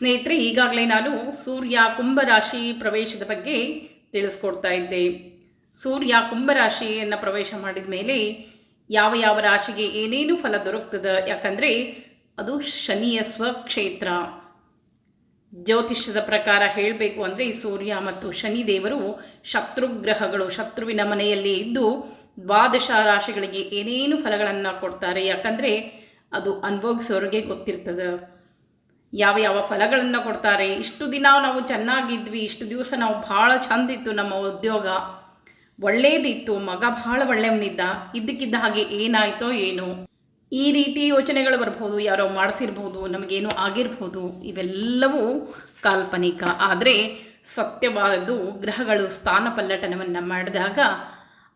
ಸ್ನೇಹಿತರೆ, ಈಗಾಗಲೇ ನಾನು ಸೂರ್ಯ ಕುಂಭರಾಶಿ ಪ್ರವೇಶದ ಬಗ್ಗೆ ತಿಳಿಸ್ಕೊಡ್ತಾ ಇದ್ದೆ. ಸೂರ್ಯ ಕುಂಭರಾಶಿಯನ್ನು ಪ್ರವೇಶ ಮಾಡಿದ ಮೇಲೆ ಯಾವ ಯಾವ ರಾಶಿಗೆ ಏನೇನು ಫಲ ದೊರಕ್ತದೆ? ಯಾಕಂದರೆ ಅದು ಶನಿಯ ಸ್ವಕ್ಷೇತ್ರ. ಜ್ಯೋತಿಷ್ಯದ ಪ್ರಕಾರ ಹೇಳಬೇಕು ಅಂದರೆ ಸೂರ್ಯ ಮತ್ತು ಶನಿ ದೇವರು ಶತ್ರುಗ್ರಹಗಳು, ಶತ್ರುವಿನ ಮನೆಯಲ್ಲಿ ಇದ್ದು ದ್ವಾದಶ ರಾಶಿಗಳಿಗೆ ಏನೇನು ಫಲಗಳನ್ನು ಕೊಡ್ತಾರೆ? ಯಾಕಂದರೆ ಅದು ಅನುಭವಿಸೋರಿಗೆ ಗೊತ್ತಿರ್ತದೆ. ಯಾವ ಯಾವ ಫಲಗಳನ್ನು ಕೊಡ್ತಾರೆ. ಇಷ್ಟು ದಿನ ನಾವು ಚೆನ್ನಾಗಿದ್ವಿ, ಇಷ್ಟು ದಿವಸ ನಾವು ಭಾಳ ಚಂದಿತ್ತು ನಮ್ಮ ಉದ್ಯೋಗ. ಒಳ್ಳೇದಿತ್ತು, ಮಗ ಭಾಳ ಒಳ್ಳೆಯವನಿದ್ದ. ಇದ್ದಕ್ಕಿದ್ದ ಹಾಗೆ ಏನಾಯ್ತೋ ಏನೋ. ಈ ರೀತಿ ಯೋಚನೆಗಳು ಬರ್ಬೋದು, ಯಾರೋ ಮಾಡಿಸಿರ್ಬೋದು, ನಮಗೇನೋ ಆಗಿರ್ಬೋದು. ಇವೆಲ್ಲವೂ ಕಾಲ್ಪನಿಕ. ಆದರೆ ಸತ್ಯವಾದದ್ದು ಗ್ರಹಗಳು ಸ್ಥಾನ ಪಲ್ಲಟನವನ್ನು ಮಾಡಿದಾಗ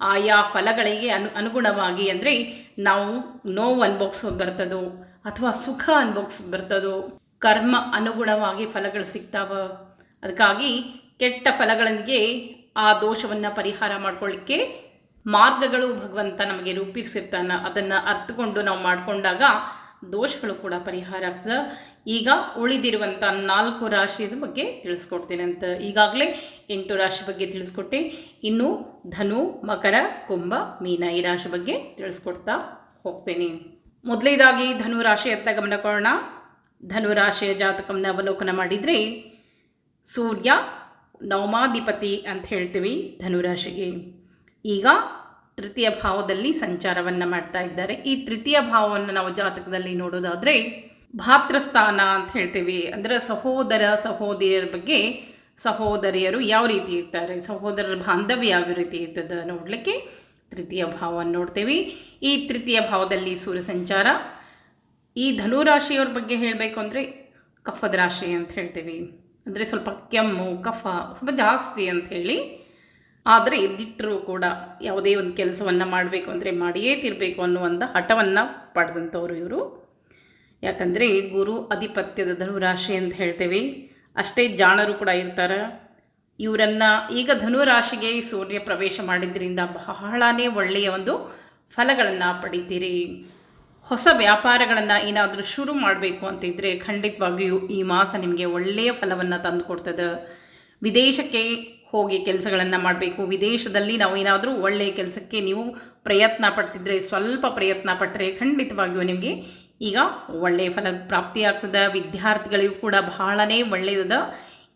ಆಯಾ ಫಲಗಳಿಗೆ ಅನು, ಅನುಗುಣವಾಗಿ ಅಂದರೆ ನಾವು ನೋವು ಅನುಭವಿಸೋದು ಬರ್ತದೋ ಅಥವಾ ಸುಖ ಅನುಭವಿಸೋದು ಬರ್ತದೋ. ಕರ್ಮ ಅನುಗುಣವಾಗಿ ಫಲಗಳು ಸಿಗ್ತಾವ. ಅದಕ್ಕಾಗಿ ಕೆಟ್ಟ ಫಲಗಳಿಗೆ ಆ ದೋಷವನ್ನು ಪರಿಹಾರ ಮಾಡ್ಕೊಳ್ಳಿಕ್ಕೆ ಮಾರ್ಗಗಳು ಭಗವಂತ ನಮಗೆ ರೂಪಿಸಿರ್ತಾನ. ಅದನ್ನು ಅರ್ಥಕೊಂಡು ನಾವು ಮಾಡಿಕೊಂಡಾಗ ದೋಷಗಳು ಕೂಡ ಪರಿಹಾರ ಆಗ್ತದೆ. ಈಗ ಉಳಿದಿರುವಂಥ ನಾಲ್ಕು ರಾಶಿಯ ಬಗ್ಗೆ ತಿಳಿಸ್ಕೊಡ್ತೇನೆ ಅಂತ ಈಗಾಗಲೇ ಎಂಟು ರಾಶಿ ಬಗ್ಗೆ ತಿಳಿಸ್ಕೊಟ್ಟೆ. ಇನ್ನು ಧನು, ಮಕರ, ಕುಂಭ, ಮೀನ ಈ ರಾಶಿ ಬಗ್ಗೆ ತಿಳಿಸ್ಕೊಡ್ತಾ ಹೋಗ್ತೇನೆ. ಮೊದಲೇದಾಗಿ ಧನು ರಾಶಿಯತ್ತ ಗಮನ ಕೊಡೋಣ. ಧನು ರಾಶಿಯ ಜಾತಕವನ್ನು ಅವಲೋಕನ ಮಾಡಿದರೆ ಸೂರ್ಯ ನವಮಾಧಿಪತಿ ಅಂತ ಹೇಳ್ತೀವಿ ಧನುರಾಶಿಗೆ. ಈಗ ತೃತೀಯ ಭಾವದಲ್ಲಿ ಸಂಚಾರವನ್ನು ಮಾಡ್ತಾ ಇದ್ದಾರೆ. ಈ ತೃತೀಯ ಭಾವವನ್ನು ನಾವು ಜಾತಕದಲ್ಲಿ ನೋಡೋದಾದರೆ ಭಾತೃಸ್ಥಾನ ಅಂತ ಹೇಳ್ತೀವಿ. ಅಂದರೆ ಸಹೋದರ, ಸಹೋದರಿಯರ ಬಗ್ಗೆ ಸಹೋದರಿಯರು ಯಾವ ರೀತಿ ಇರ್ತಾರೆ? ಸಹೋದರರ ಬಾಂಧವ್ಯ ಯಾವ ರೀತಿ ಇರ್ತದೆ ನೋಡಲಿಕ್ಕೆ ತೃತೀಯ ಭಾವವನ್ನು ನೋಡ್ತೇವೆ. ಈ ತೃತೀಯ ಭಾವದಲ್ಲಿ ಸೂರ್ಯ ಸಂಚಾರ ಈ ಧನುರಾಶಿಯವ್ರ ಬಗ್ಗೆ ಹೇಳಬೇಕು ಅಂದರೆ ಕಫದ ರಾಶಿ ಅಂತ ಹೇಳ್ತೀವಿ. ಅಂದರೆ ಸ್ವಲ್ಪ ಕೆಮ್ಮು, ಕಫ ಸ್ವಲ್ಪ ಜಾಸ್ತಿ ಅಂತ ಹೇಳಿ. ಆದರೆ ಎದ್ದಿಟ್ಟರೂ ಕೂಡ ಯಾವುದೇ ಒಂದು ಕೆಲಸವನ್ನು ಮಾಡಬೇಕು ಅಂದರೆ ಮಾಡಿಯೇ ತಿರಬೇಕು ಅನ್ನುವಂಥ ಹಠವನ್ನು ಪಡೆದಂಥವ್ರು ಇವರು. ಯಾಕಂದರೆ ಗುರು ಅಧಿಪತ್ಯದ ಧನುರಾಶಿ ಅಂತ ಹೇಳ್ತೇವೆ. ಅಷ್ಟೇ ಜಾಣರು ಕೂಡ ಇರ್ತಾರೆ. ಇವರನ್ನು ಈಗ ಧನುರಾಶಿಗೆ ಸೂರ್ಯ ಪ್ರವೇಶ ಮಾಡಿದ್ರಿಂದ ಬಹಳನೇ ಒಳ್ಳೆಯ ಒಂದು ಫಲಗಳನ್ನು ಪಡಿತೀರಿ. ಹೊಸ ವ್ಯಾಪಾರಗಳನ್ನು ಏನಾದರೂ ಶುರು ಮಾಡಬೇಕು ಅಂತಿದ್ದರೆ ಖಂಡಿತವಾಗಿಯೂ ಈ ಮಾಸ ನಿಮಗೆ ಒಳ್ಳೆಯ ಫಲವನ್ನು ತಂದುಕೊಡ್ತದೆ. ವಿದೇಶಕ್ಕೆ ಹೋಗಿ ಕೆಲಸಗಳನ್ನು ಮಾಡಬೇಕು. ವಿದೇಶದಲ್ಲಿ ನಾವು ಏನಾದರೂ ಒಳ್ಳೆಯ ಕೆಲಸಕ್ಕೆ ನೀವು ಪ್ರಯತ್ನ ಪಡ್ತಿದ್ರೆ, ಸ್ವಲ್ಪ ಪ್ರಯತ್ನ ಪಟ್ಟರೆ ಖಂಡಿತವಾಗಿಯೂ ನಿಮಗೆ ಈಗ ಒಳ್ಳೆಯ ಫಲ ಪ್ರಾಪ್ತಿಯಾಗ್ತದೆ ವಿದ್ಯಾರ್ಥಿಗಳಿಗೂ ಕೂಡ ಬಹಳನೇ ಒಳ್ಳೆಯದ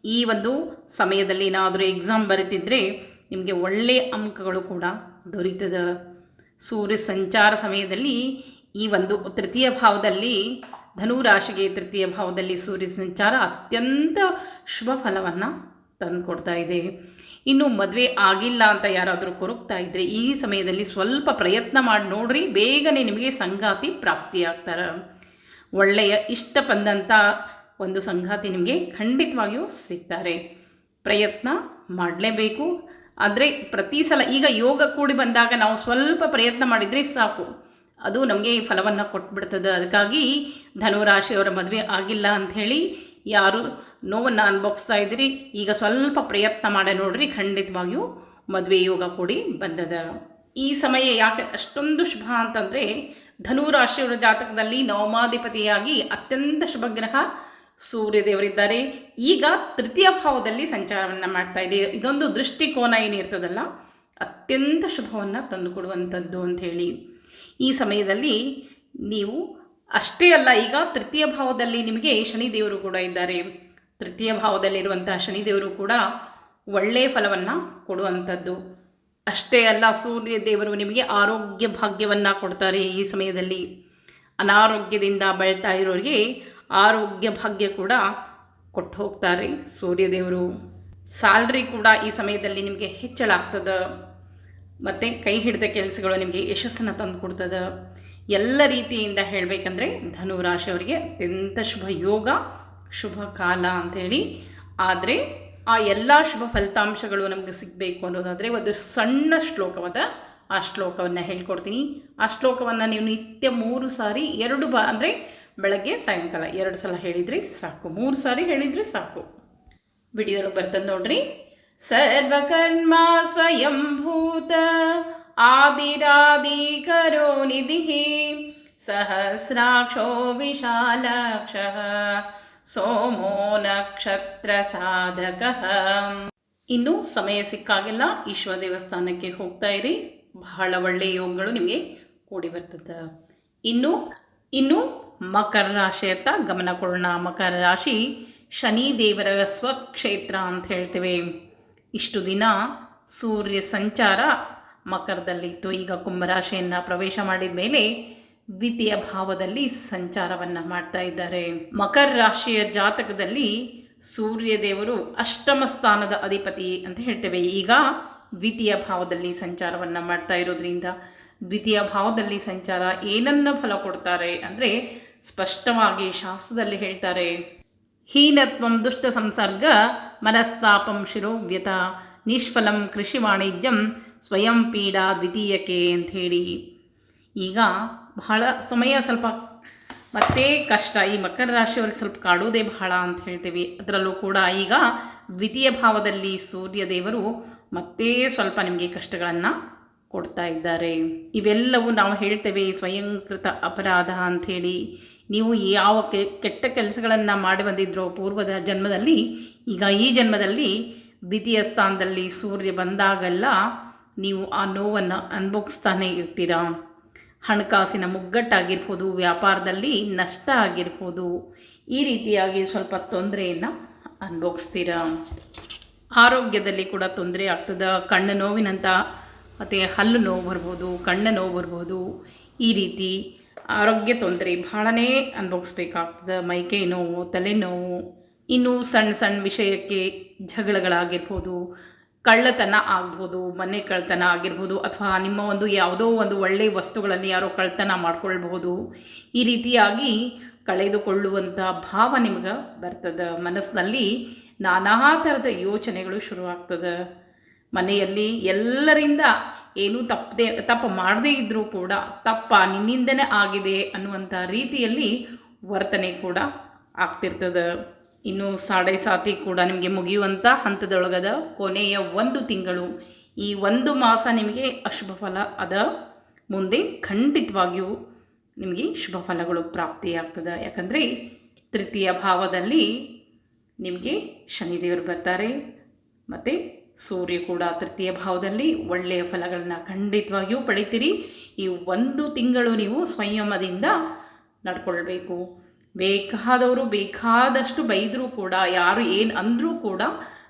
ಈ ಒಂದು ಸಮಯದಲ್ಲಿ ಏನಾದರೂ ಎಕ್ಸಾಮ್ ಬರೀತಿದ್ರೆ ನಿಮಗೆ ಒಳ್ಳೆಯ ಅಂಕಗಳು ಕೂಡ ದೊರೀತದ. ಸೂರ್ಯ ಸಂಚಾರ ಸಮಯದಲ್ಲಿ ಈ ಒಂದು ತೃತೀಯ ಭಾವದಲ್ಲಿ ಧನು ರಾಶಿಗೆ ತೃತೀಯ ಭಾವದಲ್ಲಿ ಸೂರ್ಯ ಸಂಚಾರ ಅತ್ಯಂತ ಶುಭ ಫಲವನ್ನು ತಂದುಕೊಡ್ತಾ ಇದೆ. ಇನ್ನು ಮದುವೆ ಆಗಿಲ್ಲ ಅಂತ ಯಾರಾದರೂ ಕೊರಗ್ತಾ ಇದ್ದರೆ ಈ ಸಮಯದಲ್ಲಿ ಸ್ವಲ್ಪ ಪ್ರಯತ್ನ ಮಾಡಿ ನೋಡ್ರಿ, ಬೇಗನೆ ನಿಮಗೆ ಸಂಗಾತಿ ಪ್ರಾಪ್ತಿಯಾಗ್ತಾರೆ ಒಳ್ಳೆಯ ಇಷ್ಟ ಬಂದಂಥ ಒಂದು ಸಂಗಾತಿ ನಿಮಗೆ ಖಂಡಿತವಾಗಿಯೂ ಸಿಗ್ತಾರೆ. ಪ್ರಯತ್ನ ಮಾಡಲೇಬೇಕು. ಆದರೆ ಪ್ರತಿ ಸಲ ಈಗ ಯೋಗ ಕೂಡಿ ಬಂದಾಗ ನಾವು ಸ್ವಲ್ಪ ಪ್ರಯತ್ನ ಮಾಡಿದರೆ ಸಾಕು. ಅದು ನಮಗೆ ಫಲವನ್ನು ಕೊಟ್ಬಿಡ್ತದೆ. ಅದಕ್ಕಾಗಿ ಧನುರಾಶಿಯವರ ಮದುವೆ ಆಗಿಲ್ಲ ಅಂಥೇಳಿ ಯಾರು ನೋವನ್ನು ಅನುಭವಿಸ್ತಾ ಇದ್ದೀರಿ, ಈಗ ಸ್ವಲ್ಪ ಪ್ರಯತ್ನ ಮಾಡಿ ನೋಡ್ರಿ, ಖಂಡಿತವಾಗಿಯೂ ಮದುವೆ ಯೋಗ ಕೂಡಿ ಬಂದದ. ಈ ಸಮಯ ಯಾಕೆ ಅಷ್ಟೊಂದು ಶುಭ ಅಂತಂದರೆ, ಧನುರಾಶಿಯವರ ಜಾತಕದಲ್ಲಿ ನವಮಾಧಿಪತಿಯಾಗಿ ಅತ್ಯಂತ ಶುಭಗ್ರಹ ಸೂರ್ಯದೇವರಿದ್ದಾರೆ. ಈಗ ತೃತೀಯ ಭಾವದಲ್ಲಿ ಸಂಚಾರವನ್ನು ಮಾಡ್ತಾ ಇದೆ. ಇದೊಂದು ದೃಷ್ಟಿಕೋನ ಏನಿರ್ತದಲ್ಲ, ಅತ್ಯಂತ ಶುಭವನ್ನು ತಂದುಕೊಡುವಂಥದ್ದು ಅಂಥೇಳಿ ಈ ಸಮಯದಲ್ಲಿ ನೀವು ಅಷ್ಟೇ ಅಲ್ಲ, ಈಗ ತೃತೀಯ ಭಾವದಲ್ಲಿ ನಿಮಗೆ ಶನಿದೇವರು ಕೂಡ ಇದ್ದಾರೆ. ತೃತೀಯ ಭಾವದಲ್ಲಿರುವಂತಹ ಶನಿದೇವರು ಕೂಡ ಒಳ್ಳೆಯ ಫಲವನ್ನು ಕೊಡುವಂಥದ್ದು. ಅಷ್ಟೇ ಅಲ್ಲ ಸೂರ್ಯ ದೇವರು ನಿಮಗೆ ಆರೋಗ್ಯ ಭಾಗ್ಯವನ್ನು ಕೊಡ್ತಾರೆ ಈ ಸಮಯದಲ್ಲಿ. ಅನಾರೋಗ್ಯದಿಂದ ಬಳಲ್ತಾ ಇರೋರಿಗೆ ಆರೋಗ್ಯ ಭಾಗ್ಯ ಕೂಡ ಕೊಟ್ಟು ಹೋಗ್ತಾರೆ ಸೂರ್ಯದೇವರು. ಸ್ಯಾಲ್ರಿ ಕೂಡ ಈ ಸಮಯದಲ್ಲಿ ನಿಮಗೆ ಹೆಚ್ಚಳ ಆಗ್ತದೆ ಮತ್ತು ಕೈ ಹಿಡಿದ ಕೆಲಸಗಳು ನಿಮಗೆ ಯಶಸ್ಸನ್ನು ತಂದು ಕೊಡ್ತದೆ. ಎಲ್ಲ ರೀತಿಯಿಂದ ಹೇಳಬೇಕಂದ್ರೆ ಧನುರಾಶಿಯವರಿಗೆ ಅತ್ಯಂತ ಶುಭ ಯೋಗ, ಶುಭ ಕಾಲ ಅಂಥೇಳಿ ಆದರೆ ಆ ಎಲ್ಲ ಶುಭ ಫಲಿತಾಂಶಗಳು ನಮಗೆ ಸಿಗಬೇಕು ಅನ್ನೋದಾದರೆ ಒಂದು ಸಣ್ಣ ಶ್ಲೋಕವಾದ ಆ ಶ್ಲೋಕವನ್ನು ಹೇಳ್ಕೊಡ್ತೀನಿ. ಆ ಶ್ಲೋಕವನ್ನು ನೀವು ನಿತ್ಯ ಮೂರು ಸಾರಿ, ಎರಡು ಬಾ ಅಂದರೆ ಬೆಳಗ್ಗೆ, ಸಾಯಂಕಾಲ ಎರಡು ಸಲ ಹೇಳಿದರೆ ಸಾಕು. ಮೂರು ಸಾರಿ ಹೇಳಿದರೆ ಸಾಕು. ವಿಡಿಯೋಗೆ ಬರ್ತದೆ ನೋಡ್ರಿ. ಸರ್ವಕರ್ಮ ಸ್ವಯಂಭೂತ ಆದಿರಾದಿ ಕರೋ ನಿಧಿ ಸಹಸ್ರಾಕ್ಷೋ ವಿಶಾಲಕ್ಷ ಸೋಮೋ ನಕ್ಷತ್ರ ಸಾಧಕ ಇನ್ನು ಸಮಯ ಸಿಕ್ಕಾಗೆಲ್ಲ, ಈಶ್ವರ ದೇವಸ್ಥಾನಕ್ಕೆ ಹೋಗ್ತಾ ಇರಿ, ಬಹಳ ಒಳ್ಳೆಯ ಯೋಗಗಳು ನಿಮಗೆ ಕೂಡಿ ಬರ್ತದೆ. ಇನ್ನು ಇನ್ನು ಮಕರ ರಾಶಿಯತ್ತ ಗಮನ ಕೊಡೋಣ. ಮಕರ ರಾಶಿ ಶನಿ ದೇವರ ಸ್ವಕ್ಷೇತ್ರ ಅಂತ ಹೇಳ್ತೇವೆ. ಇಷ್ಟು ದಿನ ಸೂರ್ಯ ಸಂಚಾರ ಮಕರದಲ್ಲಿತ್ತು. ಈಗ ಕುಂಭರಾಶಿಯನ್ನು ಪ್ರವೇಶ ಮಾಡಿದ ಮೇಲೆ ದ್ವಿತೀಯ ಭಾವದಲ್ಲಿ ಸಂಚಾರವನ್ನು ಮಾಡ್ತಾ ಇದ್ದಾರೆ. ಮಕರ ರಾಶಿಯ ಜಾತಕದಲ್ಲಿ ಸೂರ್ಯ ದೇವರು ಅಷ್ಟಮ ಸ್ಥಾನದ ಅಧಿಪತಿ ಅಂತ ಹೇಳ್ತೇವೆ. ಈಗ ದ್ವಿತೀಯ ಭಾವದಲ್ಲಿ ಸಂಚಾರವನ್ನು ಮಾಡ್ತಾ ಇರೋದ್ರಿಂದ ದ್ವಿತೀಯ ಭಾವದಲ್ಲಿ ಸಂಚಾರ ಏನನ್ನ ಫಲ ಕೊಡ್ತಾರೆ ಅಂದರೆ ಸ್ಪಷ್ಟವಾಗಿ ಶಾಸ್ತ್ರದಲ್ಲಿ ಹೇಳ್ತಾರೆ. ಹೀನತ್ವಂ ದುಷ್ಟ ಸಂಸರ್ಗ ಮನಸ್ತಾಪಂ ಶಿರೋವ್ಯತ. ನಿಷ್ಫಲಂ ಕೃಷಿ ವಾಣಿಜ್ಯಂ ಸ್ವಯಂ ಪೀಡಾ ದ್ವಿತೀಯಕ್ಕೆ ಅಂಥೇಳಿ. ಈಗ ಬಹಳ ಸಮಯ ಸ್ವಲ್ಪ ಮತ್ತೆ ಕಷ್ಟ. ಈ ಮಕರ ರಾಶಿಯವ್ರಿಗೆ ಸ್ವಲ್ಪ ಕಾಡುವುದೇ ಬಹಳ ಅಂತ ಹೇಳ್ತೀವಿ. ಅದರಲ್ಲೂ ಕೂಡ ಈಗ ದ್ವಿತೀಯ ಭಾವದಲ್ಲಿ ಸೂರ್ಯ ದೇವರು ಮತ್ತೆ ಸ್ವಲ್ಪ ನಿಮಗೆ ಕಷ್ಟಗಳನ್ನು ಕೊಡ್ತಾ ಇದ್ದಾರೆ. ಇವೆಲ್ಲವೂ ನಾವು ಹೇಳ್ತೇವೆ ಸ್ವಯಂಕೃತ ಅಪರಾಧ ಅಂಥೇಳಿ. ನೀವು ಯಾವ ಕೆಟ್ಟ ಕೆಲಸಗಳನ್ನು ಮಾಡಿ ಬಂದಿದ್ರೋ ಪೂರ್ವದ ಜನ್ಮದಲ್ಲಿ, ಈಗ ಈ ಜನ್ಮದಲ್ಲಿ ದ್ವಿತೀಯ ಸ್ಥಾನದಲ್ಲಿ ಸೂರ್ಯ ಬಂದಾಗೆಲ್ಲ ನೀವು ಆ ನೋವನ್ನು ಅನುಭವಿಸ್ತಾನೆ ಇರ್ತೀರಾ? ಹಣಕಾಸಿನ ಮುಗ್ಗಟ್ಟಾಗಿರ್ಬೋದು, ವ್ಯಾಪಾರದಲ್ಲಿ ನಷ್ಟ ಆಗಿರ್ಬೋದು, ಈ ರೀತಿಯಾಗಿ ಸ್ವಲ್ಪ ತೊಂದರೆಯನ್ನು ಅನುಭವಿಸ್ತೀರಾ? ಆರೋಗ್ಯದಲ್ಲಿ ಕೂಡ ತೊಂದರೆ ಆಗ್ತದೆ, ಕಣ್ಣು ನೋವಿನಂಥ ಮತ್ತು ಹಲ್ಲು ನೋವು ಬರ್ಬೋದು, ಕಣ್ಣು ನೋವು ಬರ್ಬೋದು, ಈ ರೀತಿ ಆರೋಗ್ಯ ತೊಂದರೆ ಭಾಳನೇ ಅನುಭವಿಸ್ಬೇಕಾಗ್ತದೆ. ಮೈಕೈ ನೋವು ತಲೆನೋವು ಇನ್ನೂ ಸಣ್ಣ ಸಣ್ಣ ವಿಷಯಕ್ಕೆ ಜಗಳಗಳಾಗಿರ್ಬೋದು, ಕಳ್ಳತನ ಆಗ್ಬೋದು, ಮನೆ ಕಳ್ಳತನ ಆಗಿರ್ಬೋದು, ಅಥವಾ ನಿಮ್ಮ ಒಂದು ಯಾವುದೋ ಒಂದು ಒಳ್ಳೆಯ ವಸ್ತುಗಳನ್ನು ಯಾರೋ ಕಳ್ಳತನ ಮಾಡ್ಕೊಳ್ಬಹುದು. ಈ ರೀತಿಯಾಗಿ ಕಳೆದುಕೊಳ್ಳುವಂಥ ಭಾವ ನಿಮ್ಗೆ ಬರ್ತದೆ. ಮನಸ್ಸಿನಲ್ಲಿ ನಾನಾ ಥರದ ಯೋಚನೆಗಳು ಶುರುವಾಗ್ತದೆ. ಮನೆಯಲ್ಲಿ ಎಲ್ಲರಿಂದ ಏನೂ ತಪ್ಪದೆ, ತಪ್ಪು ಮಾಡದೇ ಇದ್ದರೂ ಕೂಡ ತಪ್ಪ ನಿನ್ನಿಂದನೇ ಆಗಿದೆ ಅನ್ನುವಂಥ ರೀತಿಯಲ್ಲಿ ವರ್ತನೆ ಕೂಡ ಆಗ್ತಿರ್ತದೆ. ಇನ್ನು ಸಾಡೆ ಸಾತಿ ಕೂಡ ನಿಮಗೆ ಮುಗಿಯುವಂಥ ಹಂತದೊಳಗದ ಕೊನೆಯ ಒಂದು ತಿಂಗಳು, ಈ ಒಂದು ಮಾಸ ನಿಮಗೆ ಅಶುಭ ಫಲ ಅದ. ಮುಂದೆ ಖಂಡಿತವಾಗಿಯೂ ನಿಮಗೆ ಶುಭ ಫಲಗಳು ಪ್ರಾಪ್ತಿಯಾಗ್ತದೆ. ಯಾಕಂದರೆ ತೃತೀಯ ಭಾವದಲ್ಲಿ ನಿಮಗೆ ಶನಿದೇವರು ಬರ್ತಾರೆ, ಮತ್ತು ಸೂರ್ಯ ಕೂಡ ತೃತೀಯ ಭಾವದಲ್ಲಿ ಒಳ್ಳೆಯ ಫಲಗಳನ್ನು ಖಂಡಿತವಾಗಿಯೂ ಪಡಿತೀರಿ. ಈ ಒಂದು ತಿಂಗಳು ನೀವು ಸಂಯಮದಿಂದ ನಡ್ಕೊಳ್ಬೇಕು. ಬೇಕಾದವರು ಬೇಕಾದಷ್ಟು ಬೈದರೂ ಕೂಡ, ಯಾರು ಏನು ಅಂದರೂ ಕೂಡ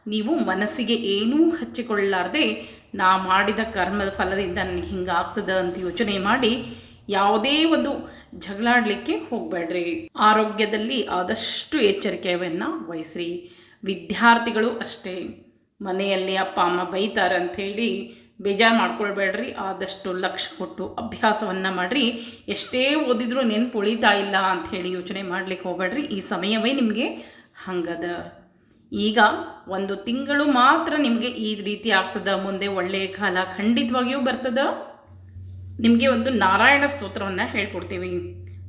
ನೀವು ಮನಸ್ಸಿಗೆ ಏನೂ ಹಚ್ಚಿಕೊಳ್ಳಾರ್ದೆ ನಾ ಮಾಡಿದ ಕರ್ಮದ ಫಲದಿಂದ ನನಗೆ ಹಿಂಗಾಗ್ತದೆ ಅಂತ ಯೋಚನೆ ಮಾಡಿ ಯಾವುದೇ ಒಂದು ಜಗಳಾಡಲಿಕ್ಕೆ ಹೋಗಬೇಡ್ರಿ. ಆರೋಗ್ಯದಲ್ಲಿ ಆದಷ್ಟು ಎಚ್ಚರಿಕೆಯನ್ನು ವಹಿಸ್ರಿ. ವಿದ್ಯಾರ್ಥಿಗಳು ಅಷ್ಟೇ. ಮನೆಯಲ್ಲಿ ಅಪ್ಪ, ಅಮ್ಮ ಬೈತಾರೆ ಅಂಥೇಳಿ ಬೇಜಾರು ಮಾಡ್ಕೊಳ್ಬೇಡ್ರಿ. ಆದಷ್ಟು ಲಕ್ಷ ಕೊಟ್ಟು ಅಭ್ಯಾಸವನ್ನು ಮಾಡಿರಿ. ಎಷ್ಟೇ ಓದಿದ್ರೂ ನೆನ್ಪು ಉಳಿತಾ ಇಲ್ಲ ಅಂಥೇಳಿ ಯೋಚನೆ ಮಾಡ್ಲಿಕ್ಕೆ ಹೋಗಬೇಡ್ರಿ. ಈ ಸಮಯವೇ ನಿಮಗೆ ಹಂಗದ. ಈಗ ಒಂದು ತಿಂಗಳು ಮಾತ್ರ ನಿಮಗೆ ಈ ರೀತಿ ಆಗ್ತದ. ಮುಂದೆ ಒಳ್ಳೆಯ ಕಾಲ ಖಂಡಿತವಾಗಿಯೂ ಬರ್ತದ. ನಿಮಗೆ ಒಂದು ನಾರಾಯಣ ಸ್ತೋತ್ರವನ್ನು ಹೇಳ್ಕೊಡ್ತೀವಿ.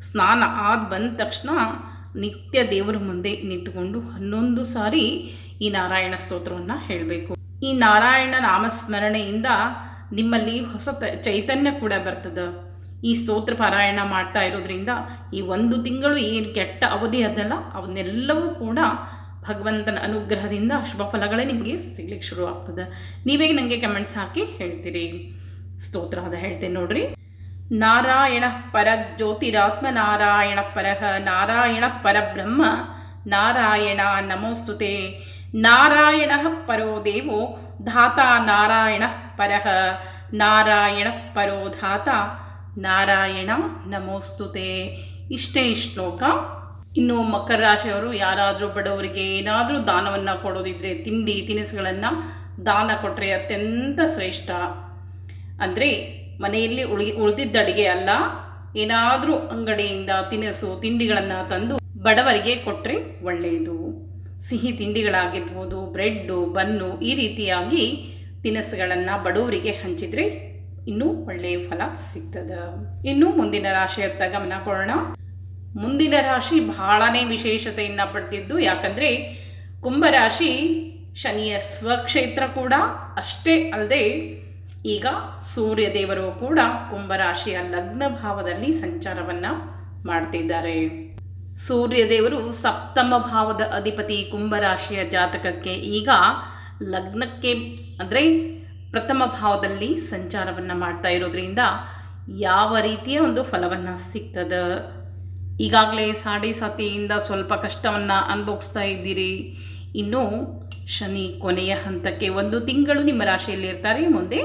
ಸ್ನಾನ ಆದ ಬಂದ ತಕ್ಷಣ ನಿತ್ಯ ದೇವರ ಮುಂದೆ ನಿಂತುಕೊಂಡು ಹನ್ನೊಂದು ಸಾರಿ ಈ ನಾರಾಯಣ ಸ್ತೋತ್ರವನ್ನು ಹೇಳಬೇಕು. ಈ ನಾರಾಯಣ ನಾಮಸ್ಮರಣೆಯಿಂದ ನಿಮ್ಮಲ್ಲಿ ಹೊಸ ಚೈತನ್ಯ ಕೂಡ ಬರ್ತದೆ. ಈ ಸ್ತೋತ್ರ ಪಾರಾಯಣ ಮಾಡ್ತಾ ಇರೋದ್ರಿಂದ ಈ ಒಂದು ತಿಂಗಳು ಏನು ಕೆಟ್ಟ ಅವಧಿ ಅದಲ್ಲ, ಅವನ್ನೆಲ್ಲವೂ ಕೂಡ ಭಗವಂತನ ಅನುಗ್ರಹದಿಂದ ಶುಭ ಫಲಗಳೇ ನಿಮಗೆ ಸಿಗ್ಲಿಕ್ಕೆ ಶುರು ಆಗ್ತದೆ. ನೀವೇ ನನಗೆ ಕಮೆಂಟ್ಸ್ ಹಾಕಿ ಹೇಳ್ತೀರಿ. ಸ್ತೋತ್ರ ಅದ ಹೇಳ್ತೇನೆ ನೋಡ್ರಿ. ನಾರಾಯಣ ಪರ ಜ್ಯೋತಿರಾತ್ಮ ನಾರಾಯಣ ಪರಹ, ನಾರಾಯಣ ಪರಬ್ರಹ್ಮ ನಾರಾಯಣ ನಮೋಸ್ತುತೆ. ನಾರಾಯಣ ಪರೋ ದೇವೋ ಧಾತ ನಾರಾಯಣ ಪರಹ ನಾರಾಯಣ ಪರೋ ಧಾತ, ನಾರಾಯಣ ನಮೋಸ್ತುತೆ. ಇಷ್ಟೇ ಈ ಶ್ಲೋಕ. ಇನ್ನು ಮಕರ ರಾಶಿಯವರು ಯಾರಾದರೂ ಬಡವರಿಗೆ ಏನಾದರೂ ದಾನವನ್ನು ಕೊಡೋದಿದ್ರೆ ತಿಂಡಿ, ತಿನಿಸುಗಳನ್ನು ದಾನ ಕೊಟ್ಟರೆ ಅತ್ಯಂತ ಶ್ರೇಷ್ಠ. ಅಂದರೆ ಮನೆಯಲ್ಲಿ ಉಳಿ, ಉಳಿದಿದ್ದ ಅಡುಗೆ ಅಲ್ಲ, ಏನಾದರೂ ಅಂಗಡಿಯಿಂದ ತಿನಿಸು, ತಿಂಡಿಗಳನ್ನು ತಂದು ಬಡವರಿಗೆ ಕೊಟ್ಟರೆ ಒಳ್ಳೆಯದು ಸಿಹಿ ತಿಂಡಿಗಳಾಗಿರ್ಬೋದು, ಬ್ರೆಡ್ಡು, ಬನ್ನು ಈ ರೀತಿಯಾಗಿ ತಿನಿಸುಗಳನ್ನು ಬಡವರಿಗೆ ಹಂಚಿದರೆ ಇನ್ನೂ ಒಳ್ಳೆಯ ಫಲ ಸಿಗ್ತದೆ. ಇನ್ನು ಮುಂದಿನ ರಾಶಿಯತ್ತ ಗಮನ ಕೊಡೋಣ. ಮುಂದಿನ ರಾಶಿ ಬಹಳನೇ ವಿಶೇಷತೆಯನ್ನು ಪಡೆದಿದ್ದು ಯಾಕಂದರೆ ಕುಂಭರಾಶಿ ಶನಿಯ ಸ್ವಕ್ಷೇತ್ರ ಕೂಡ ಅಷ್ಟೇ ಅಲ್ಲದೆ ಈಗ ಸೂರ್ಯ ದೇವರು ಕೂಡ ಕುಂಭರಾಶಿಯ ಲಗ್ನ ಭಾವದಲ್ಲಿ ಸಂಚಾರವನ್ನು ಮಾಡ್ತಿದ್ದಾರೆ. ಸೂರ್ಯದೇವರು ಸಪ್ತಮ ಭಾವದ ಅಧಿಪತಿ ಕುಂಭರಾಶಿಯ ಜಾತಕಕ್ಕೆ ಈಗ ಲಗ್ನಕ್ಕೆ, ಅಂದರೆ ಪ್ರಥಮ ಭಾವದಲ್ಲಿ ಸಂಚಾರವನ್ನು ಮಾಡ್ತಾ ಇರೋದ್ರಿಂದ ಯಾವ ರೀತಿಯ ಒಂದು ಫಲವನ್ನು ಸಿಗ್ತದೆ? ಈಗಾಗಲೇ ಸಾಡಿ ಸಾತಿಯಿಂದ ಸ್ವಲ್ಪ ಕಷ್ಟವನ್ನು ಅನುಭವಿಸ್ತಾ ಇದ್ದೀರಿ. ಇನ್ನು ಶನಿ ಕೊನೆಯ ಹಂತಕ್ಕೆ ಒಂದು ತಿಂಗಳು ನಿಮ್ಮ ರಾಶಿಯಲ್ಲಿ ಇರ್ತಾರೆ, ಮುಂದೆ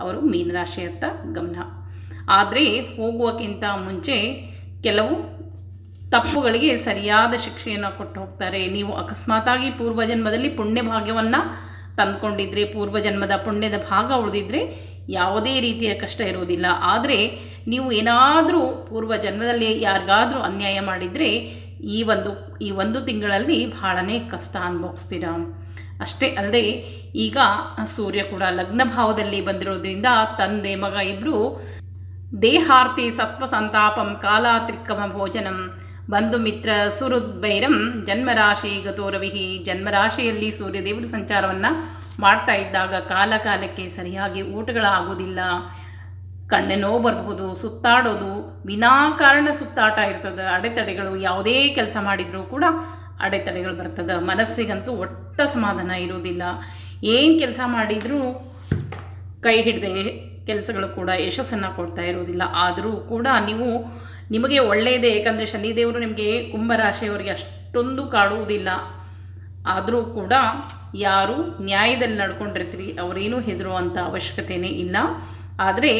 ಅವರು ಮೀನರಾಶಿಯತ್ತ ಗಮನ. ಆದರೆ ಹೋಗುವಕ್ಕಿಂತ ಮುಂಚೆ ಕೆಲವು ತಪ್ಪುಗಳಿಗೆ ಸರಿಯಾದ ಶಿಕ್ಷೆಯನ್ನು ಕೊಟ್ಟು ಹೋಗ್ತಾರೆ. ನೀವು ಅಕಸ್ಮಾತಾಗಿ ಪೂರ್ವಜನ್ಮದಲ್ಲಿ ಪುಣ್ಯ ಭಾಗ್ಯವನ್ನು ಪೂರ್ವ ಪೂರ್ವಜನ್ಮದ ಪುಣ್ಯದ ಭಾಗ ಉಳಿದಿದ್ರೆ ಯಾವುದೇ ರೀತಿಯ ಕಷ್ಟ ಇರುವುದಿಲ್ಲ. ಆದರೆ ನೀವು ಏನಾದರೂ ಪೂರ್ವ ಜನ್ಮದಲ್ಲಿ ಯಾರಿಗಾದರೂ ಅನ್ಯಾಯ ಮಾಡಿದರೆ ಈ ಒಂದು ಈ ಒಂದು ತಿಂಗಳಲ್ಲಿ ಬಹಳನೇ ಕಷ್ಟ ಅನುಭವಿಸ್ತೀರ? ಅಷ್ಟೇ ಅಲ್ಲದೆ ಈಗ ಸೂರ್ಯ ಕೂಡ ಲಗ್ನ ಭಾವದಲ್ಲಿ ಬಂದಿರೋದ್ರಿಂದ ತಂದೆ, ಮಗ ಇಬ್ಬರು ದೇಹಾರ್ತಿ ಸತ್ವ ಸಂತಾಪಂ ಕಾಲಾತ್ರಿಕ್ಕಮ ಭೋಜನಂ. ಬಂಧು ಮಿತ್ರ ಸುಹೃದ್ಭೈರಂ ಜನ್ಮರಾಶಿ ಗತೋರವಿಹಿ ಜನ್ಮರಾಶಿಯಲ್ಲಿ ಸೂರ್ಯದೇವರು ಸಂಚಾರವನ್ನು ಮಾಡ್ತಾ ಇದ್ದಾಗ ಕಾಲ ಕಾಲಕ್ಕೆ ಸರಿಯಾಗಿ ಊಟಗಳಾಗೋದಿಲ್ಲ ಕಣ್ಣು ನೋವು ಬರಬಹುದು, ಸುತ್ತಾಡೋದು, ವಿನಾಕಾರಣ ಸುತ್ತಾಟ ಇರ್ತದೆ. ಅಡೆತಡೆಗಳು ಯಾವುದೇ ಕೆಲಸ ಮಾಡಿದರೂ ಕೂಡ ಅಡೆತಡೆಗಳು ಬರ್ತದೆ. ಮನಸ್ಸಿಗಂತೂ ಒಟ್ಟ ಸಮಾಧಾನ ಇರೋದಿಲ್ಲ ಏನು ಕೆಲಸ ಮಾಡಿದರೂ ಕೈ ಹಿಡದೆ ಕೆಲಸಗಳು ಕೂಡ ಯಶಸ್ಸನ್ನು ಕೊಡ್ತಾ ಇರೋದಿಲ್ಲ ಆದರೂ ಕೂಡ ನೀವು ನಿಮಗೆ ಒಳ್ಳೆಯದೇ, ಏಕೆಂದರೆ ಶನಿದೇವರು ನಿಮಗೆ ಕುಂಭರಾಶಿಯವರಿಗೆ ಅಷ್ಟೊಂದು ಕಾಡುವುದಿಲ್ಲ. ಆದರೂ ಕೂಡ ಯಾರು ನ್ಯಾಯದಲ್ಲಿ ನಡ್ಕೊಂಡಿರ್ತೀರಿ, ಅವರೇನು ಹೆದರುವಂಥ ಅವಶ್ಯಕತೆಯೇ ಇಲ್ಲ. ಆದರೆ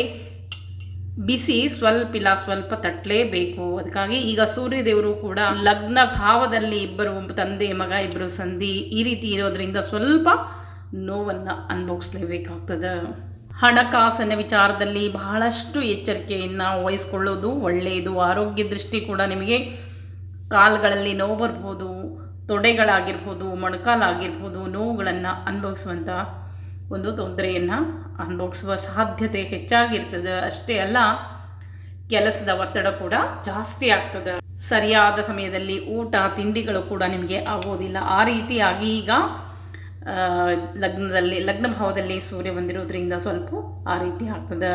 ಬಿಸಿ ಸ್ವಲ್ಪ ಇಲ್ಲ, ಸ್ವಲ್ಪ ತಟ್ಟಲೇಬೇಕು. ಅದಕ್ಕಾಗಿ ಈಗ ಸೂರ್ಯದೇವರು ಕೂಡ ಲಗ್ನ ಭಾವದಲ್ಲಿ ಇಬ್ಬರು, ತಂದೆ, ಮಗ ಇಬ್ಬರು ಸಂಧಿ ಈ ರೀತಿ ಇರೋದರಿಂದ ಸ್ವಲ್ಪ ನೋವನ್ನು ಅನುಭವಿಸ್ಲೇಬೇಕಾಗ್ತದೆ. ಹಣಕಾಸಿನ ವಿಚಾರದಲ್ಲಿ ಬಹಳಷ್ಟು ಎಚ್ಚರಿಕೆಯನ್ನು ವಹಿಸ್ಕೊಳ್ಳೋದು ಒಳ್ಳೆಯದು. ಆರೋಗ್ಯ ದೃಷ್ಟಿ ಕೂಡ ನಿಮಗೆ ಕಾಲುಗಳಲ್ಲಿ ನೋವು ಬರ್ಬೋದು, ತೊಡೆಗಳಾಗಿರ್ಬೋದು, ಮೊಣಕಾಲಾಗಿರ್ಬೋದು, ನೋವುಗಳನ್ನು ಅನುಭವಿಸುವಂಥ ಒಂದು ತೊಂದರೆಯನ್ನು ಅನುಭವಿಸುವ ಸಾಧ್ಯತೆ ಹೆಚ್ಚಾಗಿರ್ತದೆ. ಅಷ್ಟೇ ಅಲ್ಲ, ಕೆಲಸದ ಒತ್ತಡ ಕೂಡ ಜಾಸ್ತಿ ಆಗ್ತದೆ. ಸರಿಯಾದ ಸಮಯದಲ್ಲಿ ಊಟ, ತಿಂಡಿಗಳು ಕೂಡ ನಿಮಗೆ ಆಗೋದಿಲ್ಲ. ಆ ರೀತಿಯಾಗಿ ಈಗ ಲಗ್ನದಲ್ಲಿ, ಲಗ್ನ ಭಾವದಲ್ಲಿ ಸೂರ್ಯ ಬಂದಿರೋದ್ರಿಂದ ಸ್ವಲ್ಪ ಆ ರೀತಿ ಆಗ್ತದೆ.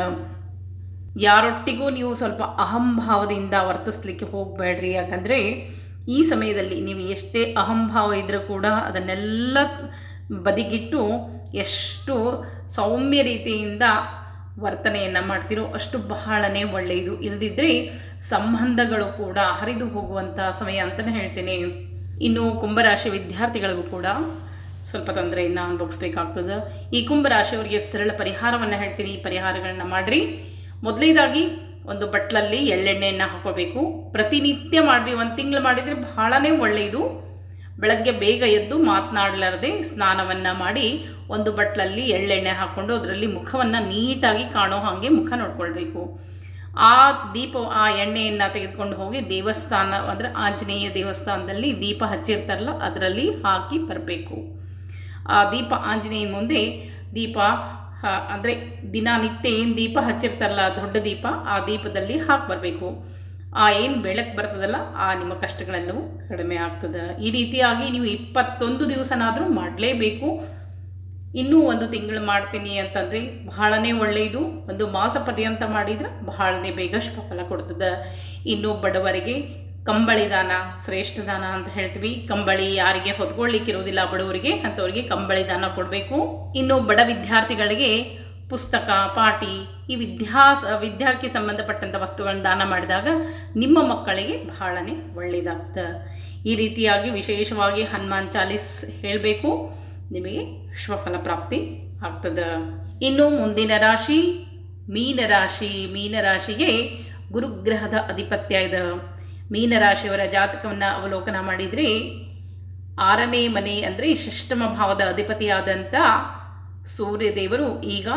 ಯಾರೊಟ್ಟಿಗೂ ನೀವು ಸ್ವಲ್ಪ ಅಹಂಭಾವದಿಂದ ವರ್ತಿಸ್ಲಿಕ್ಕೆ ಹೋಗಬೇಡ್ರಿ. ಯಾಕಂದರೆ ಈ ಸಮಯದಲ್ಲಿ ನೀವು ಎಷ್ಟೇ ಅಹಂಭಾವ ಇದ್ದರೂ ಕೂಡ ಅದನ್ನೆಲ್ಲ ಬದಿಗಿಟ್ಟು ಎಷ್ಟು ಸೌಮ್ಯ ರೀತಿಯಿಂದ ವರ್ತನೆಯನ್ನು ಮಾಡ್ತಿರೋ ಅಷ್ಟು ಬಹಳನೇ ಒಳ್ಳೆಯದು. ಇಲ್ಲದಿದ್ದರೆ ಸಂಬಂಧಗಳು ಕೂಡ ಹರಿದು ಹೋಗುವಂಥ ಸಮಯ ಅಂತಲೇ ಹೇಳ್ತೇನೆ. ಇನ್ನು ಕುಂಭರಾಶಿ ವಿದ್ಯಾರ್ಥಿಗಳಿಗೂ ಕೂಡ ಸ್ವಲ್ಪ ತೊಂದರೆಯನ್ನು ಅನುಭವಿಸ್ಬೇಕಾಗ್ತದೆ. ಈ ಕುಂಭರಾಶಿಯವರಿಗೆ ಸರಳ ಪರಿಹಾರವನ್ನು ಹೇಳ್ತೀನಿ. ಈ ಪರಿಹಾರಗಳನ್ನ ಮಾಡಿರಿ. ಮೊದಲನೇದಾಗಿ ಒಂದು ಬಟ್ಲಲ್ಲಿ ಎಳ್ಳೆಣ್ಣೆಯನ್ನು ಹಾಕೋಬೇಕು ಪ್ರತಿನಿತ್ಯ ಮಾಡಿ ಒಂದು ತಿಂಗಳು ಮಾಡಿದರೆ ಬಹಳನೇ ಒಳ್ಳೆಯದು ಬೆಳಗ್ಗೆ ಬೇಗ ಎದ್ದು ಮಾತನಾಡಲಾರದೆ ಸ್ನಾನವನ್ನು ಮಾಡಿ ಒಂದು ಬಟ್ಲಲ್ಲಿ ಎಳ್ಳೆಣ್ಣೆ ಹಾಕ್ಕೊಂಡು ಅದರಲ್ಲಿ ಮುಖವನ್ನು ನೀಟಾಗಿ ಕಾಣೋ ಹಾಗೆ ಮುಖ ನೋಡ್ಕೊಳ್ಬೇಕು. ಆ ದೀಪ, ಆ ಎಣ್ಣೆಯನ್ನು ತೆಗೆದುಕೊಂಡು ಹೋಗಿ ದೇವಸ್ಥಾನ ಅಂದರೆ ಆಂಜನೇಯ ದೇವಸ್ಥಾನದಲ್ಲಿ ದೀಪ ಹಚ್ಚಿರ್ತಾರಲ್ಲ, ಅದರಲ್ಲಿ ಹಾಕಿ ಬರಬೇಕು. ಆ, ದೀಪ ಆಂಜನೇಯನ ಮುಂದೆ ದೀಪ ಅಂದರೆ ದಿನನಿತ್ಯ ಏನು ದೀಪ ಹಚ್ಚಿರ್ತಾರಲ್ಲ, ದೊಡ್ಡ ದೀಪ, ಆ ದೀಪದಲ್ಲಿ ಹಾಕಿ ಬರಬೇಕು. ಆ ಏನು ಬೆಳಕು ಬರ್ತದಲ್ಲ, ಆ ನಿಮ್ಮ ಕಷ್ಟಗಳೆಲ್ಲವೂ ಕಡಿಮೆ ಆಗ್ತದೆ. ಈ ರೀತಿಯಾಗಿ ನೀವು ಇಪ್ಪತ್ತೊಂದು ದಿವಸನಾದರೂ ಮಾಡಲೇಬೇಕು. ಇನ್ನೂ ಒಂದು ತಿಂಗಳು ಮಾಡ್ತೀನಿ ಅಂತಂದರೆ ಬಹಳನೇ ಒಳ್ಳೆಯದು ಒಂದು ಮಾಸ ಪರ್ಯಂತ ಮಾಡಿದರೆ ಬಹಳನೇ ಬೇಗ ಶುಭಫಲ ಕೊಡ್ತದೆ. ಇನ್ನೂ ಬಡವರಿಗೆ ಕಂಬಳಿ ದಾನ, ಶ್ರೇಷ್ಠ ದಾನ ಅಂತ ಹೇಳ್ತೀವಿ. ಕಂಬಳಿ ಯಾರಿಗೆ ಹೊತ್ಕೊಳ್ಳಿಕ್ಕಿರೋದಿಲ್ಲ ಬಡವರಿಗೆ ಅಂಥವ್ರಿಗೆ ಕಂಬಳಿ ದಾನ ಕೊಡಬೇಕು. ಇನ್ನು ಬಡ ವಿದ್ಯಾರ್ಥಿಗಳಿಗೆ ಪುಸ್ತಕ ಪಾಟಿ ಈ ವಿದ್ಯಾ ವಿದ್ಯಾಕ್ಕೆ ಸಂಬಂಧಪಟ್ಟಂಥ ವಸ್ತುಗಳನ್ನ ದಾನ ಮಾಡಿದಾಗ ನಿಮ್ಮ ಮಕ್ಕಳಿಗೆ ಬಹಳನೇ ಒಳ್ಳೆಯದಾಗ್ತದೆ ಈ ರೀತಿಯಾಗಿ ವಿಶೇಷವಾಗಿ ಹನುಮಾನ್ ಚಾಲೀಸ್ ಹೇಳಬೇಕು. ನಿಮಗೆ ಶುಭಫಲ ಪ್ರಾಪ್ತಿ ಆಗ್ತದೆ. ಇನ್ನು ಮುಂದಿನ ರಾಶಿ ಮೀನರಾಶಿ. ಮೀನರಾಶಿಗೆ ಗುರುಗ್ರಹದ ಅಧಿಪತ್ಯ ಇದೆ. ಮೀನರಾಶಿಯವರ ಜಾತಕವನ್ನು ಅವಲೋಕನ ಮಾಡಿದರೆ. ಆರನೇ ಮನೆ ಅಂದರೆ ಷಷ್ಟಮ ಭಾವದ ಅಧಿಪತಿಯಾದಂಥ ಸೂರ್ಯದೇವರು ಈಗ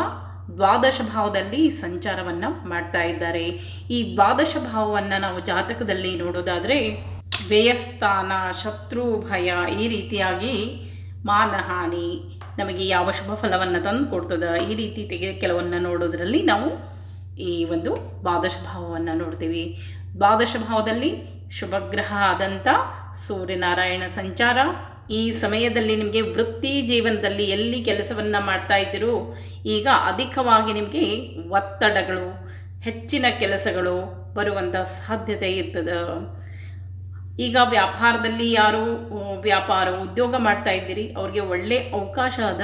ದ್ವಾದಶ ಭಾವದಲ್ಲಿ ಸಂಚಾರವನ್ನು ಮಾಡ್ತಾ ಇದ್ದಾರೆ. ಈ ದ್ವಾದಶ ಭಾವವನ್ನು ನಾವು ಜಾತಕದಲ್ಲಿ ನೋಡೋದಾದರೆ ವ್ಯಯಸ್ಥಾನ, ಶತ್ರು, ಭಯ ಈ ರೀತಿಯಾಗಿ ಮಾನಹಾನಿ ನಮಗೆ ಯಾವ ಶುಭ ಫಲವನ್ನು ತಂದು ಕೊಡ್ತದೆ ಈ ರೀತಿ ತೆಗೆ ಕೆಲವನ್ನು ನೋಡೋದರಲ್ಲಿ ನಾವು ಈ ಒಂದು ದ್ವಾದಶ ಭಾವವನ್ನು ನೋಡ್ತೀವಿ. ದ್ವಾದಶ ಭಾವದಲ್ಲಿ ಶುಭಗ್ರಹ ಆದಂಥ ಸೂರ್ಯನಾರಾಯಣ ಸಂಚಾರ. ಈ ಸಮಯದಲ್ಲಿ ನಿಮಗೆ ವೃತ್ತಿ ಜೀವನದಲ್ಲಿ ಎಲ್ಲಿ ಕೆಲಸವನ್ನು ಮಾಡ್ತಾ ಇದ್ದೀರೋ, ಈಗ ಅಧಿಕವಾಗಿ ನಿಮಗೆ ಒತ್ತಡಗಳು, ಹೆಚ್ಚಿನ ಕೆಲಸಗಳು ಬರುವಂಥ ಸಾಧ್ಯತೆ ಇರ್ತದೆ. ಈಗ ವ್ಯಾಪಾರದಲ್ಲಿ ಯಾರು ವ್ಯಾಪಾರ, ಉದ್ಯೋಗ ಮಾಡ್ತಾ ಇದ್ದೀರಿ, ಅವ್ರಿಗೆ ಒಳ್ಳೆ ಅವಕಾಶ ಅದ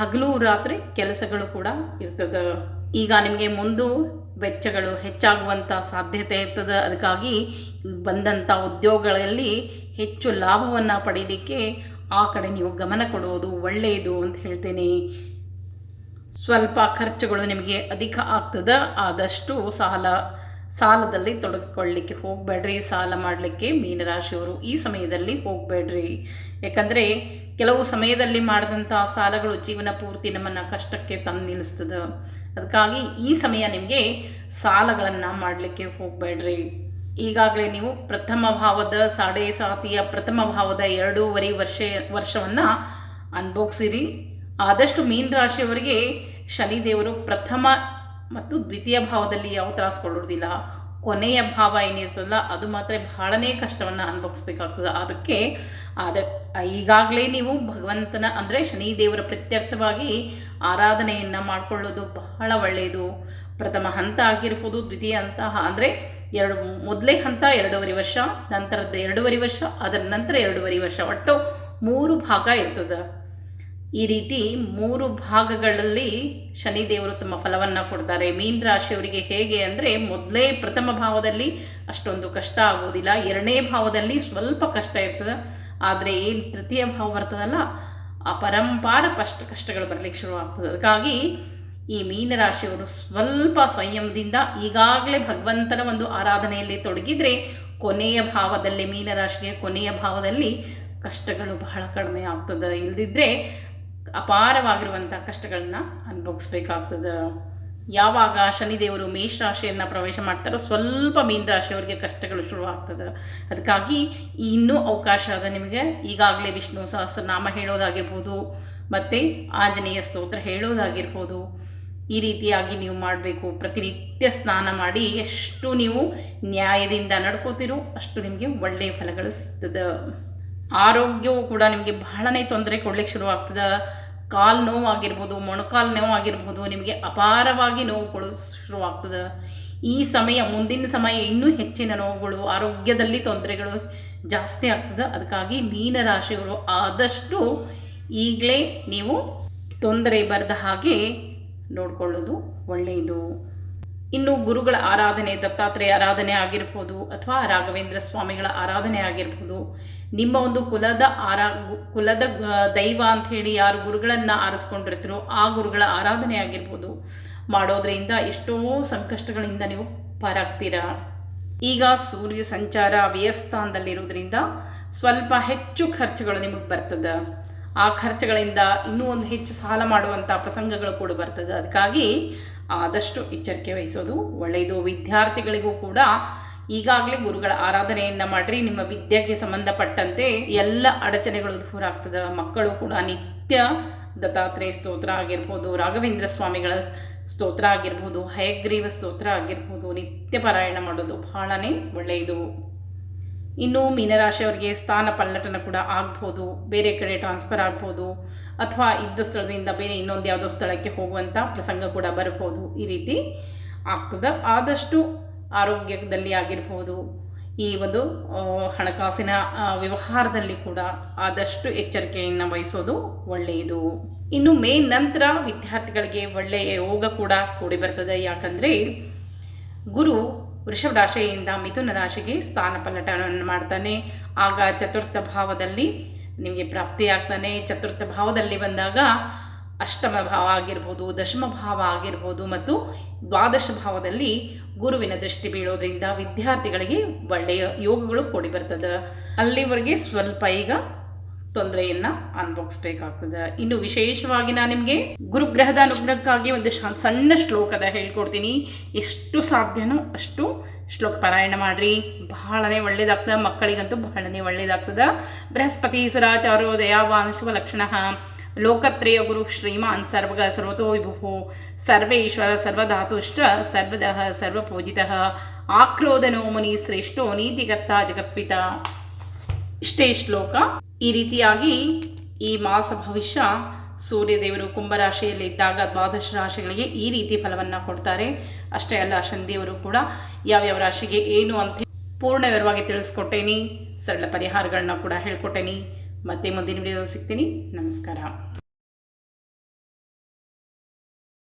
ಹಗಲು ರಾತ್ರಿ ಕೆಲಸಗಳು ಕೂಡ ಇರ್ತದೆ. ಈಗ ನಿಮಗೆ ಮುಂದು ವೆಚ್ಚಗಳು ಹೆಚ್ಚಾಗುವಂಥ ಸಾಧ್ಯತೆ ಇರ್ತದೆ. ಅದಕ್ಕಾಗಿ ಬಂದಂಥ ಉದ್ಯೋಗಗಳಲ್ಲಿ ಹೆಚ್ಚು ಲಾಭವನ್ನು ಪಡೀಲಿಕ್ಕೆ ಆ ಕಡೆ ನೀವು ಗಮನ ಕೊಡುವುದು ಒಳ್ಳೆಯದು ಅಂತ ಹೇಳ್ತೇನೆ. ಸ್ವಲ್ಪ ಖರ್ಚುಗಳು ನಿಮಗೆ ಅಧಿಕ ಆಗ್ತದೆ. ಆದಷ್ಟು ಸಾಲ, ಸಾಲದಲ್ಲಿ ತೊಡಗಿಕೊಳ್ಳಿಕ್ಕೆ ಹೋಗಬೇಡ್ರಿ. ಸಾಲ ಮಾಡಲಿಕ್ಕೆ ಮೀನರಾಶಿಯವರು ಈ ಸಮಯದಲ್ಲಿ ಹೋಗಬೇಡ್ರಿ. ಯಾಕಂದರೆ ಕೆಲವು ಸಮಯದಲ್ಲಿ ಮಾಡಿದಂಥ ಸಾಲಗಳು ಜೀವನ ಪೂರ್ತಿ ನಮ್ಮನ್ನು ಕಷ್ಟಕ್ಕೆ ತಂದು ನಿಲ್ಲಿಸ್ತದೆ ಅದಕ್ಕಾಗಿ ಈ ಸಮಯ ನಿಮಗೆ ಸಾಲಗಳನ್ನು ಮಾಡಲಿಕ್ಕೆ ಹೋಗಬೇಡ್ರಿ. ಈಗಾಗಲೇ ನೀವು ಪ್ರಥಮ ಭಾವದ ಸಾಡೆ ಸಾತಿಯ ಪ್ರಥಮ ಭಾವದ ಎರಡೂವರೆ ವರ್ಷ, ವರ್ಷವನ್ನು ಅನುಭವಿಸಿರಿ ಆದಷ್ಟು ಮೀನ ರಾಶಿಯವರಿಗೆ ಶನಿದೇವರು ಪ್ರಥಮ ಮತ್ತು ದ್ವಿತೀಯ ಭಾವದಲ್ಲಿ ಯಾವ ತ್ರಾಸ ಕೊಡೋದಿಲ್ಲ. ಕೊನೆಯ ಭಾವ ಏನಿರ್ತದಲ್ಲ, ಅದು ಮಾತ್ರ ಬಹಳನೇ ಕಷ್ಟವನ್ನು ಅನುಭವಿಸ್ಬೇಕಾಗ್ತದೆ. ಅದಕ್ಕೆ ಅದ ಈಗಾಗಲೇ ನೀವು ಭಗವಂತನ, ಅಂದರೆ ಶನಿದೇವರ ಪ್ರತ್ಯರ್ಥವಾಗಿ ಆರಾಧನೆಯನ್ನು ಮಾಡಿಕೊಳ್ಳೋದು ಬಹಳ ಒಳ್ಳೆಯದು ಪ್ರಥಮ ಹಂತ ಆಗಿರ್ಬೋದು, ದ್ವಿತೀಯ ಹಂತ, ಅಂದರೆ ಎರಡು, ಮೊದಲೇ ಹಂತ ಎರಡೂವರೆ ವರ್ಷ, ನಂತರದ ಎರಡೂವರೆ ವರ್ಷ, ಅದರ ನಂತರ ಎರಡೂವರೆ ವರ್ಷ, ಒಟ್ಟು ಮೂರು ಭಾಗ ಇರ್ತದೆ. ಈ ರೀತಿ ಮೂರು ಭಾಗಗಳಲ್ಲಿ ಶನಿದೇವರು ತಮ್ಮ ಫಲವನ್ನು ಕೊಡ್ತಾರೆ. ಮೀನ ರಾಶಿಯವರಿಗೆ ಹೇಗೆ ಅಂದರೆ ಮೊದಲೇ ಪ್ರಥಮ ಭಾವದಲ್ಲಿ ಅಷ್ಟೊಂದು ಕಷ್ಟ ಆಗೋದಿಲ್ಲ ಎರಡನೇ ಭಾವದಲ್ಲಿ ಸ್ವಲ್ಪ ಕಷ್ಟ ಇರ್ತದೆ. ಆದರೆ ಏನು ತೃತೀಯ ಭಾವ ಬರ್ತದಲ್ಲ? ಆ ಪರಂಪಾರ ಪಷ್ಟ ಕಷ್ಟಗಳು ಬರಲಿಕ್ಕೆ ಶುರು ಆಗ್ತದೆ. ಅದಕ್ಕಾಗಿ ಈ ಮೀನರಾಶಿಯವರು ಸ್ವಲ್ಪ ಸ್ವಯಂದಿಂದ ಈಗಾಗಲೇ ಭಗವಂತನ ಒಂದು ಆರಾಧನೆಯಲ್ಲಿ ತೊಡಗಿದ್ರೆ ಕೊನೆಯ ಭಾವದಲ್ಲಿ ಮೀನರಾಶಿಗೆ ಕೊನೆಯ ಭಾವದಲ್ಲಿ ಕಷ್ಟಗಳು ಬಹಳ ಕಡಿಮೆ ಆಗ್ತದೆ. ಇಲ್ದಿದ್ರೆ ಅಪಾರವಾಗಿರುವಂಥ ಕಷ್ಟಗಳನ್ನ ಅನುಭವಿಸ್ಬೇಕಾಗ್ತದೆ. ಯಾವಾಗ ಶನಿದೇವರು ಮೇಷರಾಶಿಯನ್ನು ಪ್ರವೇಶ ಮಾಡ್ತಾರೋ ಸ್ವಲ್ಪ ಮೀನ ರಾಶಿಯವರಿಗೆ ಕಷ್ಟಗಳು ಶುರುವಾಗ್ತದೆ. ಅದಕ್ಕಾಗಿ ಇನ್ನೂ ಅವಕಾಶ ಅದ ನಿಮಗೆ. ಈಗಾಗಲೇ ವಿಷ್ಣು ಸಹಸ್ರನಾಮ ಹೇಳೋದಾಗಿರ್ಬೋದು, ಮತ್ತು ಆಂಜನೇಯ ಸ್ತೋತ್ರ ಹೇಳೋದಾಗಿರ್ಬೋದು. ಈ ರೀತಿಯಾಗಿ ನೀವು ಮಾಡಬೇಕು. ಪ್ರತಿನಿತ್ಯ ಸ್ನಾನ ಮಾಡಿ ಎಷ್ಟು ನೀವು ನ್ಯಾಯದಿಂದ ನಡ್ಕೋತೀರೋ ಅಷ್ಟು ನಿಮಗೆ ಒಳ್ಳೆಯ ಫಲಗಳು ಸಿಗ್ತದೆ. ಆರೋಗ್ಯವು ಕೂಡ ನಿಮಗೆ ಬಹಳನೇ ತೊಂದರೆ ಕೊಡ್ಲಿಕ್ಕೆ ಶುರುವಾಗ್ತದೆ. ಕಾಲು ನೋವು ಆಗಿರ್ಬೋದು ಮೊಣಕಾಲು ನೋವು ಆಗಿರ್ಬೋದು ನಿಮಗೆ ಅಪಾರವಾಗಿ ನೋವು ಕೊಡೋ ಶುರುವಾಗ್ತದೆ. ಈ ಸಮಯ, ಮುಂದಿನ ಸಮಯ ಇನ್ನೂ ಹೆಚ್ಚಿನ ನೋವುಗಳು, ಆರೋಗ್ಯದಲ್ಲಿ ತೊಂದರೆಗಳು ಜಾಸ್ತಿ ಆಗ್ತದೆ. ಅದಕ್ಕಾಗಿ ಮೀನರಾಶಿಯವರು ಆದಷ್ಟು ಈಗಲೇ ನೀವು ತೊಂದರೆ ಬರದ ಹಾಗೆ ನೋಡಿಕೊಳ್ಳೋದು ಒಳ್ಳೆಯದು. ಇನ್ನು ಗುರುಗಳ ಆರಾಧನೆ, ದತ್ತಾತ್ರೇಯ ಆರಾಧನೆ ಆಗಿರ್ಬೋದು ಅಥವಾ ರಾಘವೇಂದ್ರ ಸ್ವಾಮಿಗಳ ಆರಾಧನೆ ಆಗಿರ್ಬೋದು. ನಿಮ್ಮ ಒಂದು ಕುಲದ ಆರಾ, ಕುಲದ ದೈವ ಅಂತ ಹೇಳಿ ಯಾರು ಗುರುಗಳನ್ನು ಆರಿಸ್ಕೊಂಡಿರ್ತೀರೋ ಆ ಗುರುಗಳ ಆರಾಧನೆ ಆಗಿರ್ಬೋದು. ಮಾಡೋದ್ರಿಂದ ಎಷ್ಟೋ ಸಂಕಷ್ಟಗಳಿಂದ ನೀವು ಪಾರಾಗ್ತೀರಾ. ಈಗ ಸೂರ್ಯ ಸಂಚಾರ ವ್ಯಯಸ್ಥಾನದಲ್ಲಿರೋದ್ರಿಂದ ಸ್ವಲ್ಪ ಹೆಚ್ಚು ಖರ್ಚುಗಳು ನಿಮಗೆ ಬರ್ತದೆ. ಆ ಖರ್ಚುಗಳಿಂದ ಇನ್ನೂ ಒಂದು ಹೆಚ್ಚು ಸಾಲ ಮಾಡುವಂಥ ಪ್ರಸಂಗಗಳು ಕೂಡ ಬರ್ತದೆ. ಅದಕ್ಕಾಗಿ ಆದಷ್ಟು ಎಚ್ಚರಿಕೆ ವಹಿಸೋದು ಒಳ್ಳೆಯದು. ವಿದ್ಯಾರ್ಥಿಗಳಿಗೂ ಕೂಡ ಈಗಾಗಲೇ ಗುರುಗಳ ಆರಾಧನೆಯನ್ನು ಮಾಡಿರಿ. ನಿಮ್ಮ ವಿದ್ಯೆಗೆ ಸಂಬಂಧಪಟ್ಟಂತೆ ಎಲ್ಲ ಅಡಚಣೆಗಳು ದೂರ ಆಗ್ತದೆ. ಮಕ್ಕಳು ಕೂಡ ನಿತ್ಯ ದತ್ತಾತ್ರೇಯ ಸ್ತೋತ್ರ ಆಗಿರ್ಬೋದು, ರಾಘವೇಂದ್ರ ಸ್ವಾಮಿಗಳ ಸ್ತೋತ್ರ ಆಗಿರ್ಬೋದು, ಹಯಗ್ರೀವ ಸ್ತೋತ್ರ ಆಗಿರ್ಬೋದು, ನಿತ್ಯ ಪಾರಾಯಣ ಮಾಡೋದು ಬಹಳನೇ ಒಳ್ಳೆಯದು. ಇನ್ನು ಮೀನರಾಶಿಯವರಿಗೆ ಸ್ಥಾನ ಪಲ್ಲಟನ ಕೂಡ ಆಗ್ಬೋದು. ಬೇರೆ ಕಡೆ ಟ್ರಾನ್ಸ್ಫರ್ ಆಗ್ಬೋದು. ಅಥವಾ ಇದ್ದ ಸ್ಥಳದಿಂದ ಬೇರೆ ಇನ್ನೊಂದು ಯಾವುದೋ ಸ್ಥಳಕ್ಕೆ ಹೋಗುವಂಥ ಪ್ರಸಂಗ ಕೂಡ ಬರಬಹುದು ಈ ರೀತಿ ಆಗ್ತದೆ. ಆದಷ್ಟು ಆರೋಗ್ಯದಲ್ಲಿ ಆಗಿರಬಹುದು. ಈ ಒಂದು ಹಣಕಾಸಿನ ವ್ಯವಹಾರದಲ್ಲಿ ಕೂಡ ಆದಷ್ಟು ಎಚ್ಚರಿಕೆಯನ್ನು ವಹಿಸೋದು ಒಳ್ಳೆಯದು. ಇನ್ನು ಮೇ ನಂತರ ವಿದ್ಯಾರ್ಥಿಗಳಿಗೆ ಒಳ್ಳೆಯ ಯೋಗ ಕೂಡ ಕೂಡಿ ಬರ್ತದೆ. ಯಾಕಂದರೆ ಗುರು ವೃಷಭ ರಾಶಿಯಿಂದ ಮಿಥುನ ರಾಶಿಗೆ ಸ್ಥಾನ ಪಲ್ಲಟವನ್ನು ಮಾಡ್ತಾನೆ. ಆಗ ಚತುರ್ಥ ಭಾವದಲ್ಲಿ ನಿಮಗೆ ಪ್ರಾಪ್ತಿಯಾಗ್ತಾನೆ ಚತುರ್ಥ ಭಾವದಲ್ಲಿ ಬಂದಾಗ ಅಷ್ಟಮ ಭಾವ ಆಗಿರ್ಬೋದು, ದಶಮ ಭಾವ ಆಗಿರ್ಬೋದು ಮತ್ತು ದ್ವಾದಶ ಭಾವದಲ್ಲಿ ಗುರುವಿನ ದೃಷ್ಟಿ ಬೀಳೋದ್ರಿಂದ ವಿದ್ಯಾರ್ಥಿಗಳಿಗೆ ಒಳ್ಳೆಯ ಯೋಗಗಳು ಕೂಡಿ ಬರ್ತದೆ. ಅಲ್ಲಿವರೆಗೆ ಸ್ವಲ್ಪ ಈಗ ತೊಂದರೆಯನ್ನು ಅನುಭವಿಸ್ಬೇಕಾಗ್ತದೆ. ಇನ್ನು ವಿಶೇಷವಾಗಿ ನಾನು ನಿಮಗೆ ಗುರುಗ್ರಹದ ಅನುಗ್ರಹಕ್ಕಾಗಿ ಒಂದು ಸಣ್ಣ ಶ್ಲೋಕದ ಹೇಳ್ಕೊಡ್ತೀನಿ. ಎಷ್ಟು ಸಾಧ್ಯನೋ ಅಷ್ಟು ಶ್ಲೋಕ ಪಾರಾಯಣ ಮಾಡಿರಿ. ಬಹಳನೇ ಒಳ್ಳೇದಾಗ್ತದೆ, ಮಕ್ಕಳಿಗಂತೂ ಬಹಳನೇ ಒಳ್ಳೇದಾಗ್ತದೆ. ಬೃಹಸ್ಪತಿ ಸುರಾಚಾರ್ಯೋ ದಯಾವಾನ್ ಶುಭ ಲಕ್ಷಣ. ಲೋಕತ್ರಯ ಗುರು ಶ್ರೀಮಾನ್ ಸರ್ವಗ ಸರ್ವತೋ ವಿಭು ಸರ್ವೇಶ್ವರ ಸರ್ವಧಾತುಷ್ಟ ಸರ್ವದಃ ಸರ್ವಪೂಜಿತಃ. ಆಕ್ರೋಧನೋ ಮುನಿ ಶ್ರೇಷ್ಠೋ ನೀತಿಕರ್ತ ಜಗತ್ಪಿತ. ಇಷ್ಟೇ ಶ್ಲೋಕ. ಈ ರೀತಿಯಾಗಿ ಈ ಮಾಸ ಭವಿಷ್ಯ ಸೂರ್ಯದೇವರು ಕುಂಭರಾಶಿಯಲ್ಲಿ ಇದ್ದಾಗ ದ್ವಾದಶ ರಾಶಿಗಳಿಗೆ ಈ ರೀತಿ ಫಲವನ್ನು ಕೊಡ್ತಾರೆ. ಅಷ್ಟೇ ಅಲ್ಲ, ಶನಿದೇವರು ಕೂಡ ಯಾವ್ಯಾವ ರಾಶಿಗೆ ಏನು ಅಂತ ಪೂರ್ಣ ವಿವರವಾಗಿ ತಿಳಿಸ್ಕೊಟ್ಟೇನಿ. ಸರಳ ಪರಿಹಾರಗಳನ್ನ ಕೂಡ ಹೇಳ್ಕೊಟ್ಟೇನಿ. ಮತ್ತೆ ಮುಂದಿನ ವಿಡಿಯೋದಲ್ಲಿ ಸಿಗ್ತೀನಿ. ನಮಸ್ಕಾರ.